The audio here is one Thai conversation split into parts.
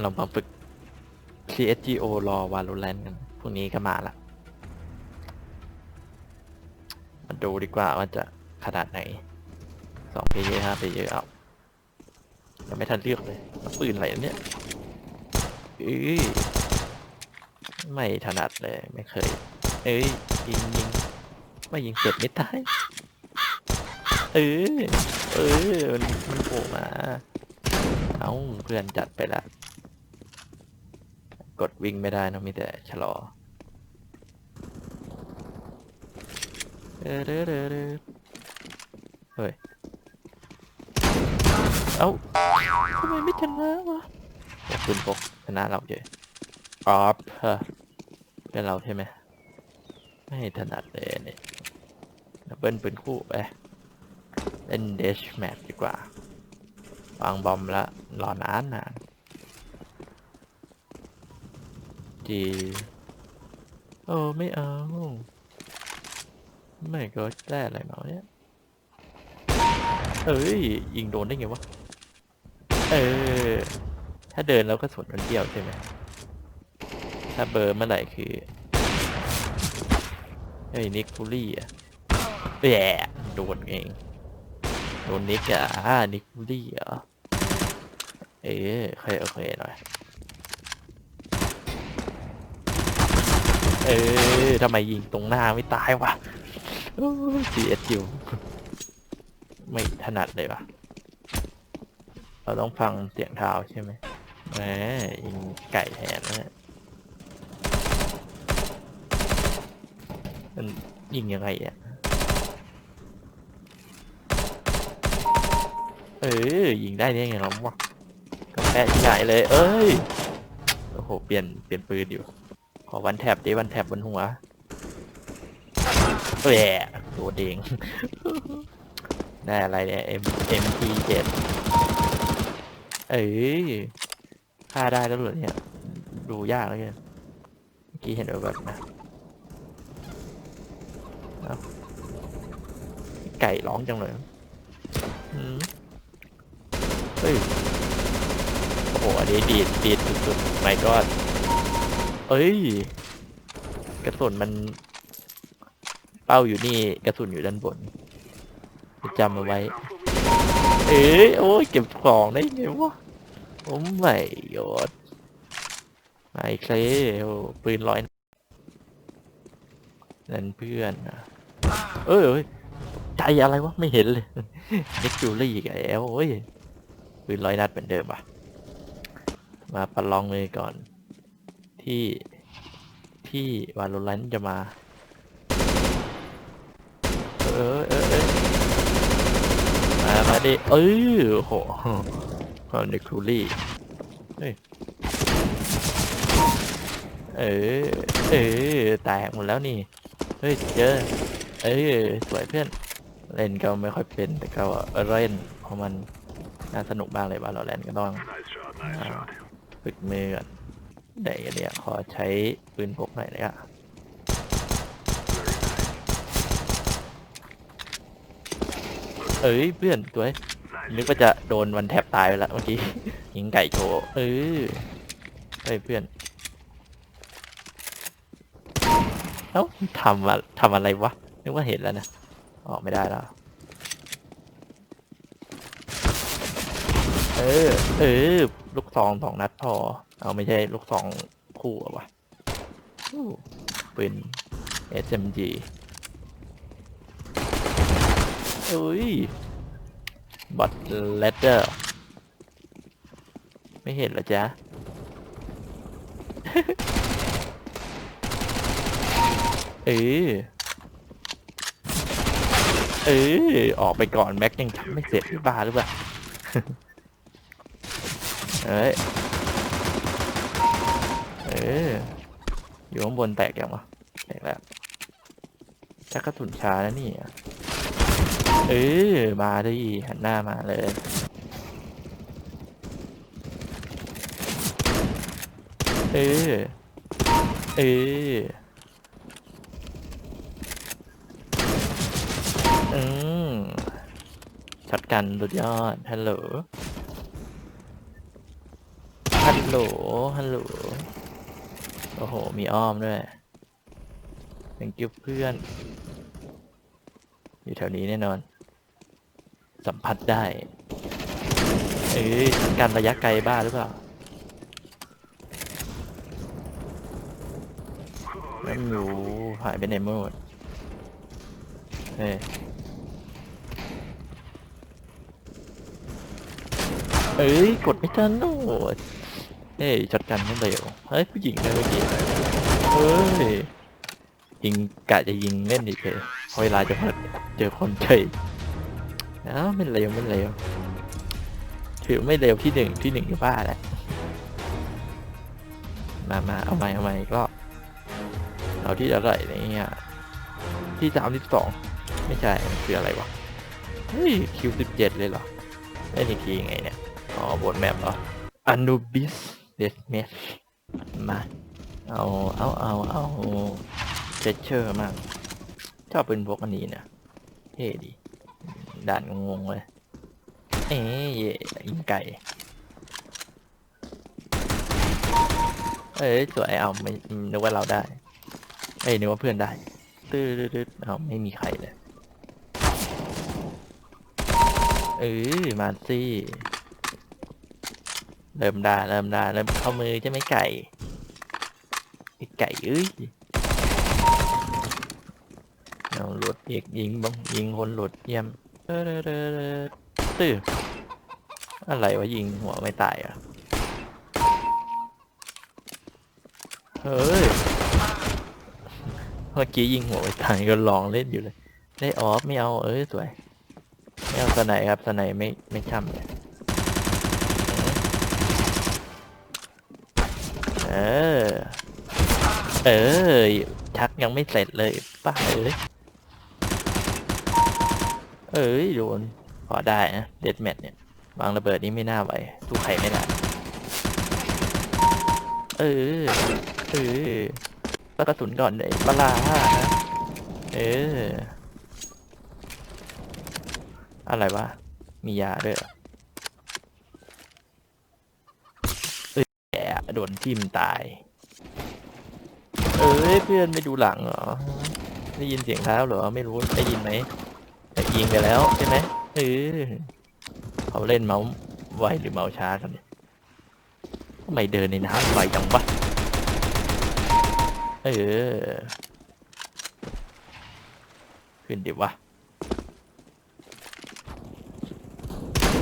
เรามาฝึก CSGO รอ Valorant กันพรุ่งนี้ก็มาละ มาดูดีกว่าว่าจะขนาดไหนสองเพย์ห้าเพย์เอายังไม่ทันเลือกเลยปืนอะไรอันเนี่ยอื้อไม่ถนัดเลยไม่เคย เอ้ยยิงยิงไม่ยิงเสร็จไม่ตายเออเออมันมันโผล่มา เอาเพื่อนจัดไปละ กดวิ่งไม่ได้นะมีแต่ชะลอเออเด้อเด้อเด้อเฮ้ย เอ้าทำไมไม่ชนะวะโอ้ปืนพกชนะเราเฉยออฟเฮอเป็นเราใช่ไหม ไม่ถนัดเลยเนี่ยดับเบิลปืนคู่ไปเล่นเดชแมทดีกว่า วางบอมละรอนานนานจีโอ้ไม่เอา ไม่ก็ได้อะไรมาเนี่ยเอ้ย ยิงโดนได้ไงวะ เออ ถ้าเดินแล้วก็สวนมันเดียวใช่ไหม ถ้าเบอร์เมื่อไหร่คือเฮ้ยนิกฟูลี่อะแย่โดนเอง โดนนิกอะนิกฟูลี่เหรอเอ้ยโอเคโอเคหน่อยเออทำไมยิงตรงหน้าไม่ตายวะซีเอสยูไม่ถนัดเลยวะเราต้องฟังเสียงเท้าใช่ไหมแหมยิงไก่แทนนะเนี่ยมันยิงยังไงอะ เออยิงได้ได้ไงเราวะก็แปะใหญ่เลย เอ้ยโอ้โหเปลี่ยนเปลี่ยนปืนอยู่ ขอวันแท็บดิวันแท็บบนหัวแหวโดนเองได้อะไรเนี่ย M MP เจ็ดเอ้ยฆ่าได้แล้วเหรอเนี่ย ดูยากแล้วเนี่ยเมื่อกี้เห็นแบบนะไก่ร้องจังเลยอืม ฮ้ย โอ้โห อันนี้ดีดดีดสุดๆไม่ก็เอ้ย กระสุนมัน เป้าอยู่นี่ กระสุนอยู่ด้านบนจำเอาไว้ เอ้ย โอ้ย เก็บของได้ไงวะโอ้ไม่ยอดไม่เคลปืนร้อยนั่นเพื่อนนะเอ้ยเอ้ยใจอะไรวะ ไม่เห็นเลยนิกจูลี่อีกแล้วโอ้ย ปืนร้อยนัดเหมือนเดิมป่ะ มาประลองเลยก่อน ที่ที่วาโลรันจะมา เออเออเออมา มาดิ เออโหคอนเดคูลี่ เฮ้ย เออ เออ แตกหมดแล้วนี่ เฮ้ย เจอ เออ สวยเพื่อน เล่นก็ไม่ค่อยเป็นแต่ก็เล่นเพราะมัน น่าสนุกมากเลยว่าเราเล่นก็ต้องอ่าฝึกมือก่อนเดี๋ยวเนี่ยขอใช้ปืนพกหน่อยเลยอะเอ้ยเพื่อนตัวนึกว่าจะโดนวันแทบตายไปล้วเมื่อกี้ยิงไก่โชว์เออเฮ้ยเพื่อนเอ้าทำอะทำอะไรวะนึกว่าเห็นแล้วนะออกไม่ได้แล้ว ออเออ ลูกซองสองนัดพอ เอาไม่ใช่ลูกซองคู่อะวะปืน SMG อุ้ยบอทเลตเตอร์ ไม่เห็นหรอจ๊ะ เออเออออกไปก่อน แม็กยังทำไม่เสร็จหรือบ้าหรือเปล่า เอ้ย เอออยู่ข้างบนแตกยังวะแตกแล้วชักกระสุนช้าแล้วนี่เออมาดิหันหน้ามาเลยเออเอออืมช็อตกันสุดยอดฮัลโหล โหล ฮัลโหล โอ้โห มีอ้อมด้วย thank you เพื่อน อยู่แถวนี้แน่นอน สัมผัสได้ เอ้ยการระยะไกลบ้าหรือเปล่าไม่รู้หายไปไหนหมดเฮ้ยเอ้ย กดไม่ทันโอ้ย เฮ้ยจัดการไม่เร็วเฮ้ยผู้หญิงเลยเมื่อกี้เฮ้ยยิงกะจะยิงเล่นอีกเลยพอเวลาจะเจอคนเฉยอ้าไม่เร็วไม่เร็วถือไม่เร็วที่หนึ่งที่หนึ่งอยู่บ้าแหละมามาเอาใหม่เอาใหม่ก็เอาที่เท่าไหร่เนี่ยที่สามสิบสองไม่ใช่คืออะไรวะเฮ้ยคิวสิบเจ็ดเลยเหรอเล่นอีกทียังไงเนี่ย อ๋อบทแมปเหรอ Anubis Deathmatch มา เอาเอาเอาเอาเทเชอร์มากชอบเป็นพวกอันนี้เนี่ยเท่ดี ด่านงงๆเลย เอ๊ะเย่ยิงไก่ เอ้ยสวยเอาไม่นึกว่าเราได้ เอ้ยนึกว่าเพื่อนได้ ตื้อตื้อเอาไม่มีใครเลยเออมาสิ เริ่มได้เริ่มได้เริ่มเข้ามือใช่ไหมไก่ไอ้ไก่เอ้ยเอาหลุดอีกยิงบ้างยิงคนหลุดเยี่ยมเออเออตื้ออะไรวะยิงหัวไม่ตายอะเฮ้ยเมื่อกี้ยิงหัวไม่ตายก็ลองเล่นอยู่เลย ได้ออฟไม่เอาเอ้ยสวย ไม่เอาสไนครับสไนไม่ไม่ช่ำเลยเออ เออ ชักยังไม่เสร็จเลยป้าเอ้ย เอ้ยโดนพอได้นะ เดดแมทเนี่ยวางระเบิดนี้ไม่น่าไหวสู้ใครไม่ได้เออ เออแล้วกระสุนก่อนเลยปลานะเออ อะไรวะ มียาด้วยเหรอเอ้ยแก โดนทิ่มตาย เอ้ยเพื่อนไม่ดูหลังเหรอ ได้ยินเสียงเท้าเหรอ ไม่รู้ได้ยินไหมแต่ยิงไปแล้วใช่ไหมเออเขาเล่นเมาส์ไวหรือเมาส์ช้ากันเนี่ยทำไมเดินในน้ำไวจังวะเออ ขึ้นดิวะ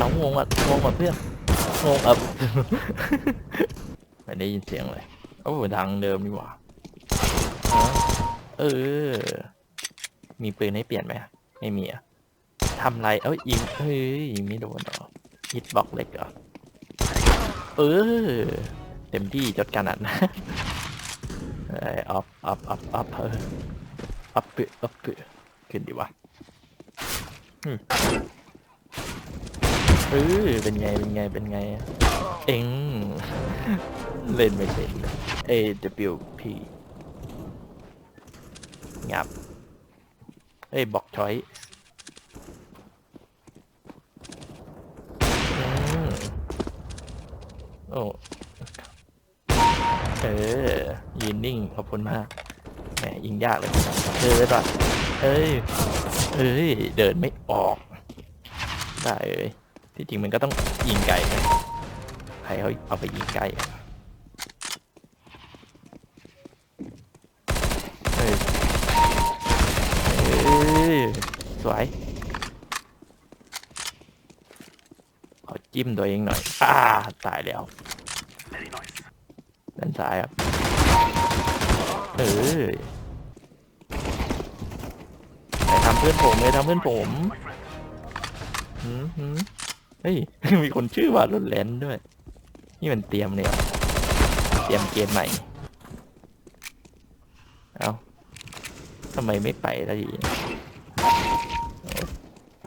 น้องงงอะงงอะเพื่อนงงอะ ไม่ได้ยินเสียงเลยโอ้ดังเดิมนี่หว่าอ๋อเออ มีปืนให้เปลี่ยนไหมไม่มีอะทำไร เอ้ยยิงเฮ้ยยิงไม่โดนเหรอฮิตบล็อกเล็กเหรอ เออ เต็มที่จดการอัดนะเอ้ยออฟออฟออฟออฟเออออฟเปอออฟเปขึ้นดีวะอืมเออเป็นไง เป็นไง เป็นไง เอ็ง เล่นไม่เป็น A W P งับ เอ้ยบอกชอยอืมโอ้เออยืนนิ่งขอบคุณมากแหมยิงยากเลยเออป่ะเอ้ยเอ้ยเดินไม่ออก ได้เอ้ยที่จริงมันก็ต้องยิงไก่นะใครเขาเอาไปยิงไก่อะเฮ้ยเอ้ย สวยขอจิ้มตัวเองหน่อยอ่าตายแล้วด้านซ้ายครับเออไปทำเพื่อนผมเลยทำเพื่อนผมหืมหืมเฮ้ย มีคนชื่อว่ารุนแลนด้วย นี่มันเตรียมเนี่ยเตรียมเกมใหม่ เอาทำไมไม่ไปละที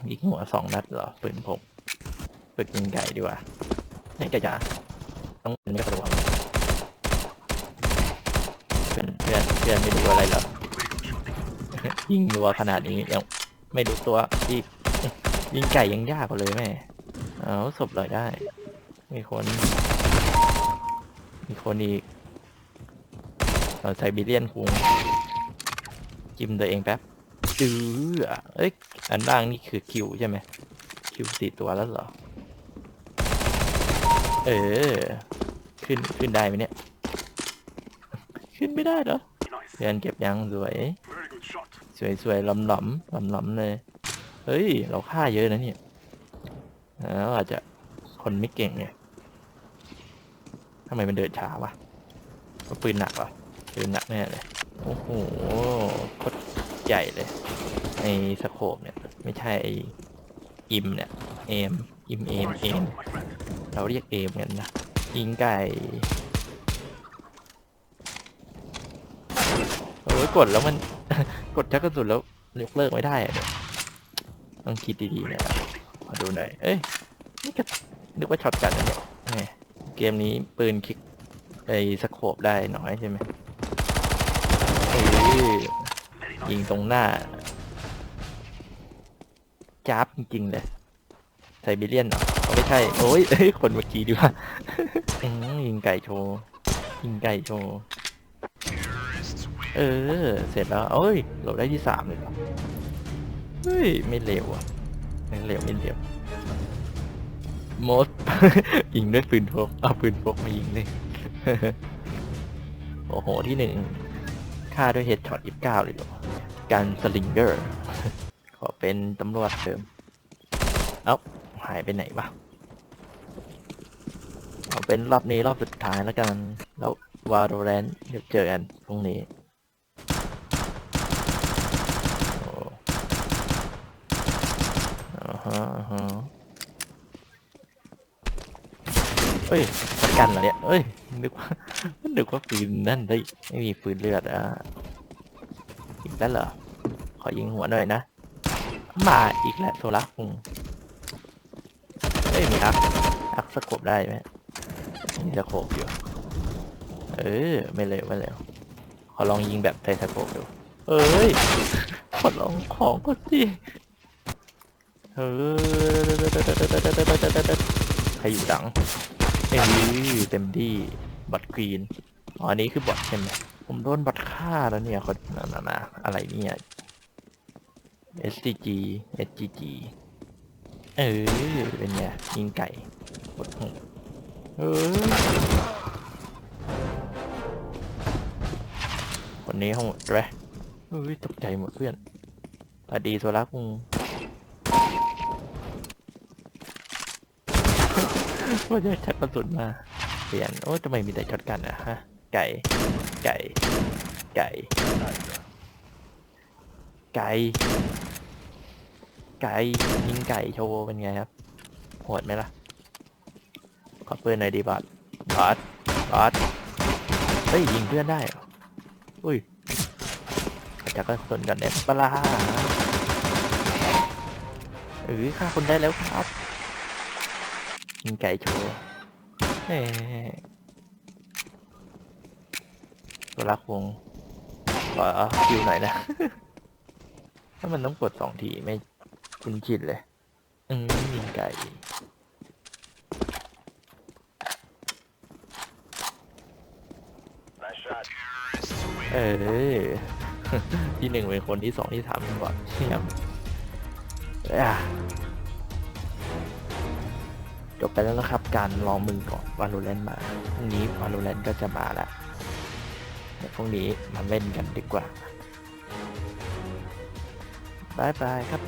ยิงหัวสองนัดเหรอปืนผมฝึกยิงไก่ดีกว่าไหนจะจะต้องเป็นไม่กระโดดเพื่อนเพื่อนเพื่อนไม่รู้อะไรหรอยิงรัวขนาดนี้ยังไม่รู้ตัวอีกยิงไก่ยังยากกว่าเลยแม่เอาศพเลยได้ มีคน มีคนอีกเราไซบีเรียนคุงจิ้มตัวเองแป๊บ จือเอ้ยอันล่างนี่คือคิวใช่ไหมคิวสี่ตัวแล้วเหรอ เออ ขึ้นขึ้นได้ไหมเนี่ย ขึ้นไม่ได้เหรอเรียนเก็บยังสวย สวยสวยๆหลำหลำหลำหลำๆเลย เฮ้ย เราฆ่าเยอะนะเนี่ยแล้วอาจจะคนไม่เก่งไงทำไมมันเดินช้าวะเพราะปืนหนักเหรอปืนหนักแน่เลย โอ้โหโคตร ใหญ่เลยในสโคปเนี่ย ไม่ใช่ไออิมเนี่ยเอมอิมเอมเอมเราเรียกเอมกันนะยิงไก่โอ้ยกดแล้วมัน กดชักกระสุนแล้วยกเลิกไม่ได้อะเนี่ยต้องคิดดีๆนี่ยมาดูหน่อยเอ้ยนี่ก็นึกว่าช็อตกันนะเนี่ยเกมนี้ปืนคลิกไอสโคปได้น้อยใช่ไหม ยิงตรงหน้าจ้าบจริงๆเลยไซบีเรียนเหรอไม่ใช่โอ้ยเอ้ยคนเมื่อกี้ดีว่ายิงไก่โชว์ยิงไก่โชว์เออ เสร็จแล้วเอ้ยเราได้ที่สามเลยเหรอเฮ้ย ไม่เร็วอะไม่เร็วไม่เร็วมดยิงด้วยปืนพกเอาปืนพกมายิงเลยโอ้โหที่หนึ่งฆ่าด้วยเฮดช็อตยี่สิบเก้าเลยเหรอ การสลิงเกอร์ ขอเป็นตำรวจเดิม เอ้า หายไปไหนวะเอาเป็นรอบนี้รอบสุดท้ายแล้วกัน แล้ววาโ o แรนเดี๋ยวเจอกันพรุ่งนี้โอ้ฮะฮะเฮ้ยประกันเหรอเนี่ยเอ้ยนึกว่านึกว่าปืนนั่นได้ไม่มีปืนเลือดอะ แล้วเหรอ ขอยิงหัวหน่อยนะ มาอีกแล้วโซล่าคุงเฮ้ยมีอักอักสกบได้ไหมมีสโคบอยู่ เออ ไม่เร็วไม่เร็วขอลองยิงแบบไทสโคบดู เอ้ยขอลองของก็สิเออใครอยู่ดังเอ้ยเต็มที่บัตรกรีน อ๋อ อันนี้คือบอทใช่ไหม ผมโดนบัตรฆ่าแล้วเนี่ยคนนานานาอะไรเนี่ย SCG SGG เออเป็นไงยิงไก่กดหัวเออคนนี้ห้องใช่ไหมเฮ้ยตกใจหมดเพื่อนสวัสดีโซลักมึงว่าจะชักกระสุนมา เปลี่ยน โอ้ทำไมมีแต่ช็อตกันอะฮะ ไก่ ไก่ ไก่ ไก่ ไก่ยิงไก่โชว์เป็นไงครับโหดไหมล่ะ ขอปืนหน่อยดีบอสบอสบอสเฮ้ยยิงเพื่อนได้เหรออุ้ยจะก็สนกันเนี่ยปลาเออฆ่าคนได้แล้วครับยิงไก่โชว์เฮ้ ตัวรักวงขอคิวหน่อยนะ ถ้ามันต้องกดสองทีไม่คุ้นชินเลย อืมยิงไก่ Nice shot. เออที่หนึ่งเป็นคนที่สองที่สามเป็นบอดเยี่ยมอะจบไปแล้วนะครับ การลองมือก่อนวาโลแรนมาพรุ่งนี้วาโลแรนก็จะมาแล้ว เดี๋ยวพรุ่งนี้มาเล่นกันดีกว่าบายบายครับ